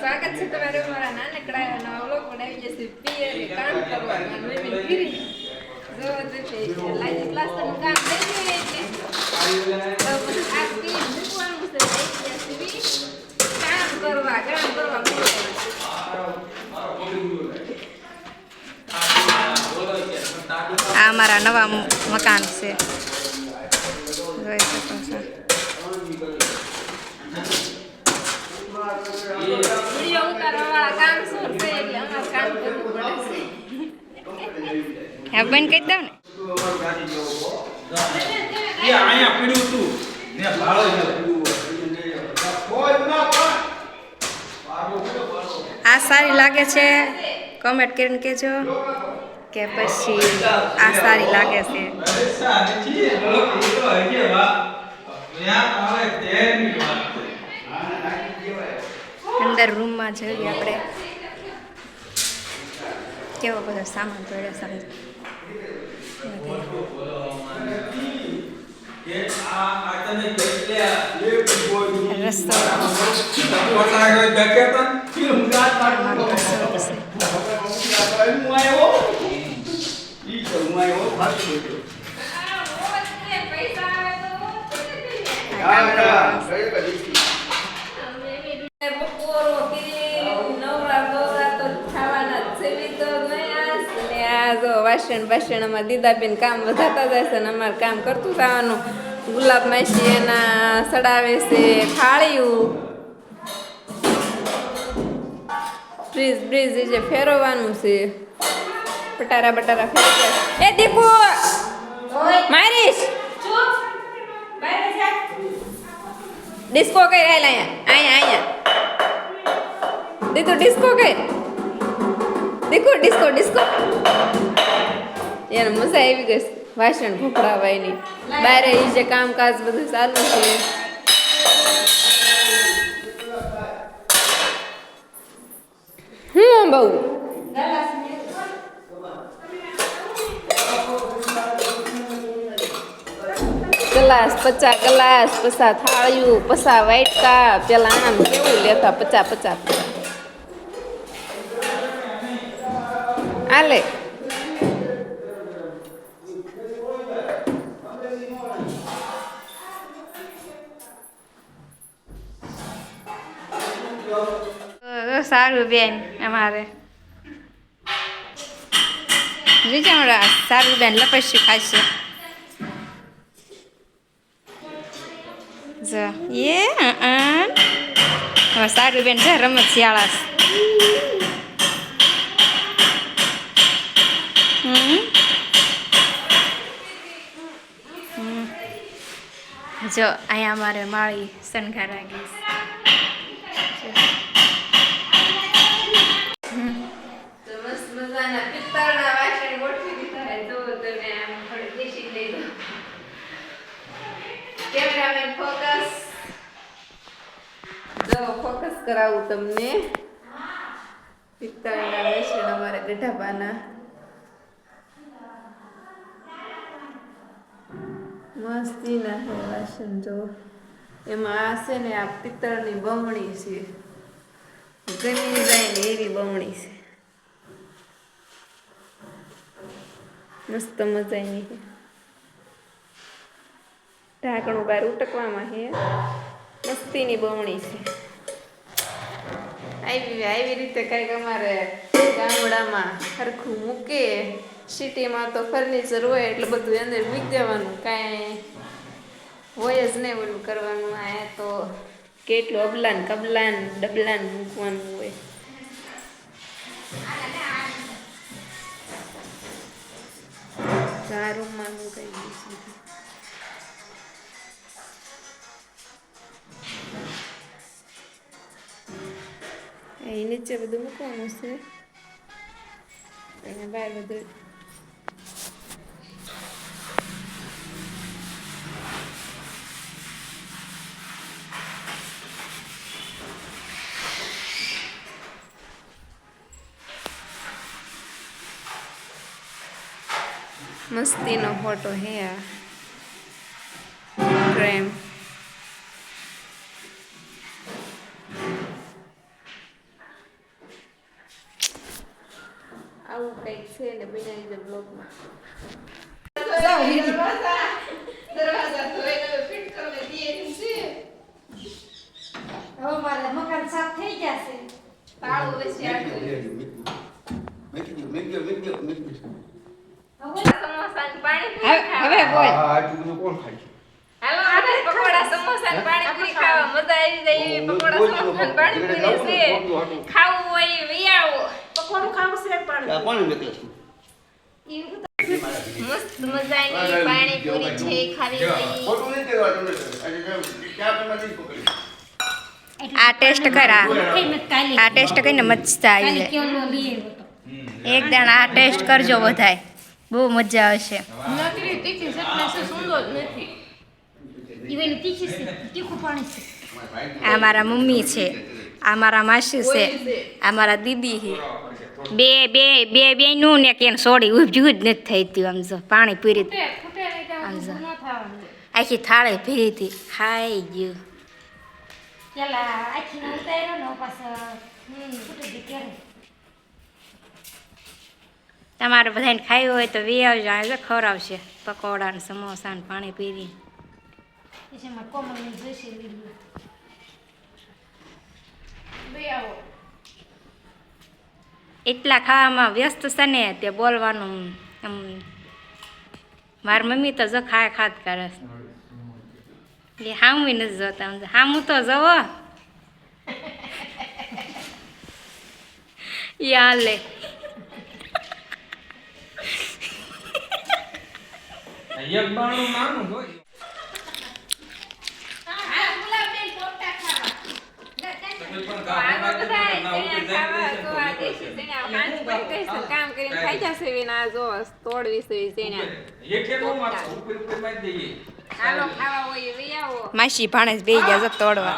સ્વાગત છે તમારું અમારા નાનકડા નવા વ્લોગ બનાવી જશે પિયરે કામ કરવાનું કામ કરવા આ મારા નવા મકાન છે જોઈ શકો છો વીડિયો ઉતારવા વાળા કામ શું છે એટલે અમારે કામ કરવું પડે હા બંધ કરી દઉં ને. અહીંયા પીડ્યું તું. ને ભાળો આ સારી લાગે છે. કમેન્ટ કરીને કહેજો કે પછી આ સારી લાગે છે. અંદર રૂમમાં જઈએ આપણે. કેવો બધો સામાન પડ્યો આ આ કેટલે રસ્તો હું આવ્યો હું આવ્યો ફાસ્ટ વાસણ બાસણ દીદાબેન કામ વધારતા છે ને અમારે કામ કરતું જવાનું. ગુલાબ માસી એના સડાવે છે થાળીયું. ફ્રીજ બ્રિજ જે ફેરવવાનું છે. પટારા બટારા ફેરવ્યા એ દીકુ મારીશ! ડિસ્કો કઈ રહેલા અહીંયા. અહીંયા અહીંયા. દીકુ ડિસ્કો કઈ? Diku, disco disco. યાર મજા આવી ગઈ. વાસણ ભૂખડાવાયની બારે એ જે કામકાજ બધું ચાલુ છે. હું બહુ ગ્લાસ, પચા ગ્લાસ, પસા થાળિયું, પસા વાટકા પેલા આમ કેવું લેતા પચા પચા. આલે. સારું બેન, અમારે. હમણાં સારું બેન લપસ્યું ખાશે. જો, એ હવે સારું બેન છે રમત શિયાળા. જો, અહીંયા અમારે માળી શણગારા ગઈ કરાવું તમને. પિત્તળના વેસણ અમારા ગઢાબાના મસ્તીના હે વાસણ જો. એમાં આ છે ને આ પિત્તળની બમણી છે. ગમી ડિઝાઇન એવી બમણી છે. મસ્ત મજાની છે. ઢાંકણું બહાર ઉટકવામાં છે. મસ્તીની બમણી છે. આવી આવી રીતે કંઈક અમારે ગામડામાં સરખું મૂકે. સિટીમાં તો ફર્નિચર હોય એટલે બધું અંદર મૂકી દેવાનું. કાંઈ હોય જ નહીં ઓલું કરવાનું. આ તો કેટલું અબલાન, કબલાન, ડબલાન મૂકવાનું હોય. આ રૂમમાં મુકાઈ ગયું અહીં નીચે બધું મૂકવાનું છે અને બહાર બધું મસ્તીનો ફોટો હે આ ફ્રેમ આવું કંઈક છે ને બનાવી દે બ્લોગમાં હવે ફિટ કરીને દઈએ એમ છે. હવે મારા મકાન સાફ થઈ ગયા છે. તાળું વચ્ચે આટલું સમોસા ને પાણી હવે હવે બોલ. હાલો આપણે પકોડા સમોસા ને પાણીપુરી ખાવા. મજા આવી જાય એવી પકોડા સમોસા ને પાણીપુરી છે ખાવું હોય પકોડું ખાવું છે પણ. મસ્ત મજાની પાણીપુરી છે ખાવી આ ટેસ્ટ કરા. આ ટેસ્ટ કરીને મજા આવી જાય એક દાણ આ ટેસ્ટ કરજો બધાય. બહુ મજા આવશે. નકરી તીખી ચટણી છે સુંદર જ નથી. આ મારા મમ્મી છે આ મારા માસી છે. આ મારા દીદી છે. બે બે બે બે નું ને કે સોડી ઊભી જ નથી થઈ તું આમ જો પાણી પીરી આમ જો. આખી થાળે પીરી હતી. ખાઈ ગયું. તમારે બધાને ખાયું હોય તો વી આવજો આવે ખવડાવશે. પકોડા ને સમોસા ને પાણી પીરી. લઈ આવો. એટલા ખાવામાં વ્યસ્ત છે ને, તે બોલવાનું એમ, મારી મમ્મી તો જો ખાય ખાત કરે છે. એ હામું નથી જોતા. હામું તો જવો. યાલે હાલે. એક હોય તમે પણ કામ આમાં કરાવી બધા દો, ના ચણ્યા ઉપડી કઈશ કામ કરીને ખાઈ જશે વિના જો તોડવી વિશે જઈને હાલો ખાવા હોય લઈ આવો. માસી ભાણેજ બે ગયા જો તોડવા.